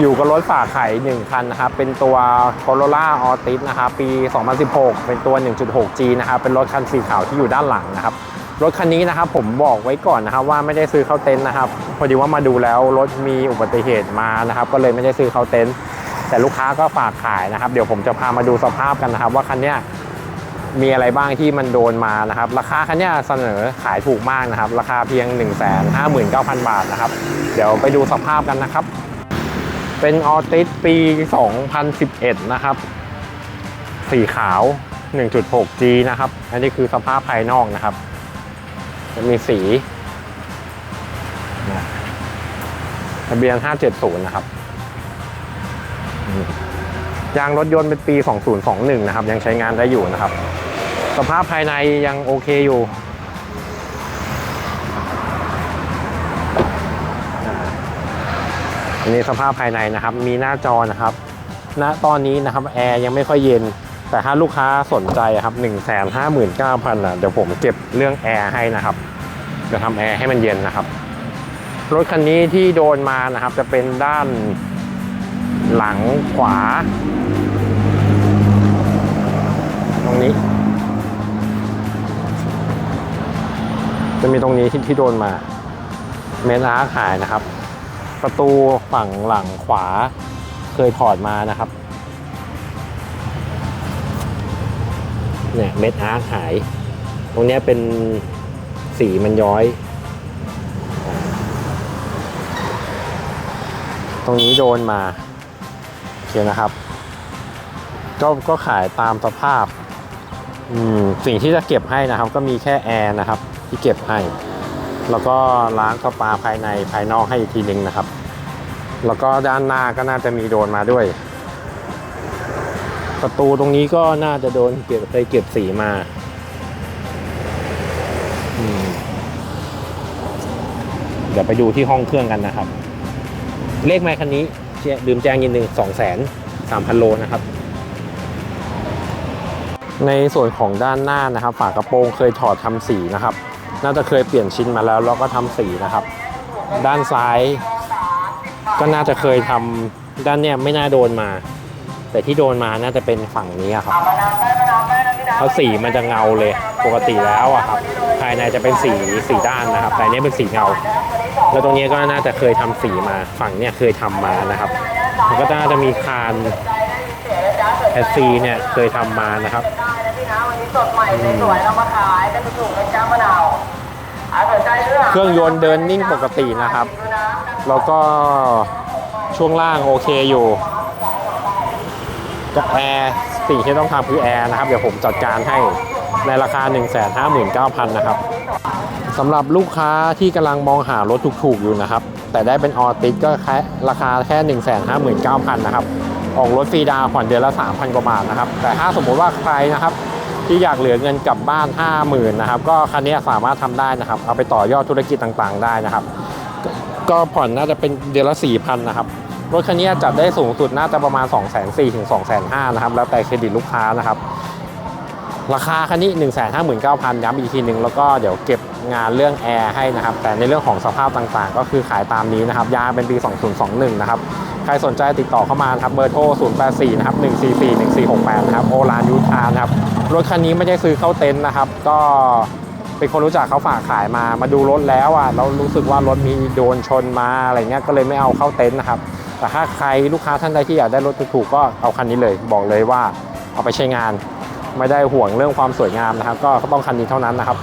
อยู่กับรถฝากไข่1คันนะครับ เป็นตัว Corolla Altis นะครับปี 2016 เป็นตัว 1.6G นะครับ เป็นรถคันสีขาวที่อยู่ด้านหลังนะครับ รถคันนี้นะครับผมบอกไว้ก่อนนะครับว่าไม่ได้ซื้อเข้าเต็นท์นะครับ พอดีว่ามาดูแล้วรถมีอุบัติเหตุมานะครับ ก็เลยไม่ได้ซื้อเข้าเต็นท์แต่ลูกค้าก็ฝากขายนะครับ เดี๋ยวผมจะพามาดูสภาพกันนะครับ ว่าคันเนี้ยมีอะไรบ้างที่มันโดนมานะครับ ราคาคันนี้เสนอขายถูกมากนะครับ ราคาเพียง 1 5 9 0 0 0 บาทนะครับ เดี๋ยวไปดูสภาพกันนะครับ เป็นออติสปี 2011 นะครับ สีขาว 1.6G นะครับ อันนี้คือสภาพภายนอกนะครับ จะมีสีทะเบียน 570 นะครับ ยางรถยนต์เป็นปี 2021 นะครับ ยังใช้งานได้อยู่นะครับ สภาพภายในยังโอเคอยู่ นนี้สภาพภายในนะครับ มีหน้าจอนะครับ ณ ตอนนี้นะครับแอร์ยังไม่ค่อยเย็น แต่ถ้าลูกค้าสนใจครับ1 5 9 0 0 0อะเดี๋ยวผมเก็บเรื่องแอร์ให้นะครับ เดี๋ยวทำแอร์ให้มันเย็นนะครับ รถคันนี้ที่โดนมานะครับ จะเป็นด้านหลังขวา ตรงนี้ จะมีตรงนี้ที่ที่โดนมา เมนอาร์คหายนะครับ ประตูฝั่งหลังขวาเคยถอดมานะครับเนี่ยเม็ดอาร์หาย ตรงนี้เป็นสีมันย้อย ตรงนี้โดนมาโอเคนะครับ ก็ก็ขายตามสภาพอืมสิ่งที่จะเก็บให้นะครับ ก็มีแค่แอร์นะครับ ที่เก็บให้ แล้วก็ล้างสปาภายในภายนอกให้อีกทีหนึ่งนะครับ แล้วก็ด้านหน้าก็น่าจะมีโดนมาด้วย ประตูตรงนี้ก็น่าจะโดนเก็บไปเก็บสีมาเดี๋ยวไปดูที่ห้องเครื่องกันนะครับ เลขไมค์คันนี้ดื่มแจ้งยินหนึ่งสองแสนสามพันโลนะครับ ในส่วนของด้านหน้านะครับ ฝากระโปรงเคยถอดทำสีนะครับ น่าจะเคยเปลี่ยนชิ้นมาแล้วแล้วก็ทำสีนะครับ ด้านซ้าย ก็น่าจะเคยทำด้านเนี้ยไม่น่าโดนมา แต่ที่โดนมาน่าจะเป็นฝั่งนี้ครับเพราะสีมันจะเงาเลยปกติแล้วอะครับ ภายในจะเป็นสีสีด้านนะครับ แต่อันนี้เป็นสีเงา แล้วตรงนี้ก็น่าจะเคยทำสีมาฝั่งเนี้ยเคยทำมานะครับมันก็น่าจะมีคานแอซีเนี่ยเคยทำมานะครับวันนี้สดใหม่สวยเรามาขายเป็นถูกๆเป็นจ้ามะนาว เครื่องยนต์เดินนิ่งปกตินะครับ แล้วก็ช่วงล่างโอเคอยู่กับแอร์สิ่งที่ต้องทำคือแอร์นะครับ เดี๋ยวผมจัดการให้ในราคา 159,000 นะครับสำหรับลูกค้าที่กำลังมองหารถถูกๆอยู่นะครับ แต่ได้เป็นออติสก็แค่ราคาแค่ 159,000 นะครับ ออกรถฟรีดาวผ่อนเดือนละ 3,000 กว่าบาทนะครับ แต่ถ้าสมมติว่าใครนะครับ ที่อยากเหลือเงินกลับบ้าน 50,000นะครับก็คันนี้สามารถทำได้นะครับ เอาไปต่อยอดธุรกิจต่างๆ ได้นะครับ ก็ผ่อนน่าจะเป็นเดือนละ4,000นะครับรถคันนี้จัดได้สูงสุดน่าจะประมาณ 2 4 0 0 0ถึง2 5 0 0 0นะครับแล้วแต่เครดิตลูกค้านะครับ ราคาคันนี้ 1 5 9 0 0 0ย้ำอีกทีหนึ่งแล้วก็เดี๋ยวเก็บงานเรื่องแอร์ให้นะครับ แต่ในเรื่องของสภาพต่างๆ ก็คือขายตามนี้นะครับ ยาเป็นปี 2021 นะครับ ใครสนใจติดต่อเข้ามาครับเบอร์โทร 084 นะครับ 144 1468 นะครับ โอลานยูทานะครับ รถคันนี้ไม่ได้ซื้อเข้าเต็นท์นะครับ ก็เป็นคนรู้จักเขาฝากขายมา มาดูรถแล้วอะเรารู้สึกว่ารถมีโดนชนมาอะไรเงี้ยก็เลยไม่เอาเข้าเต็นท์นะครับ แต่ถ้าใครลูกค้าท่านใดที่อยากได้รถถูกๆก็เอาคันนี้เลย บอกเลยว่าเอาไปใช้งาน ไม่ได้ห่วงเรื่องความสวยงามนะครับ ก็ต้องคันนี้เท่านั้นนะครับ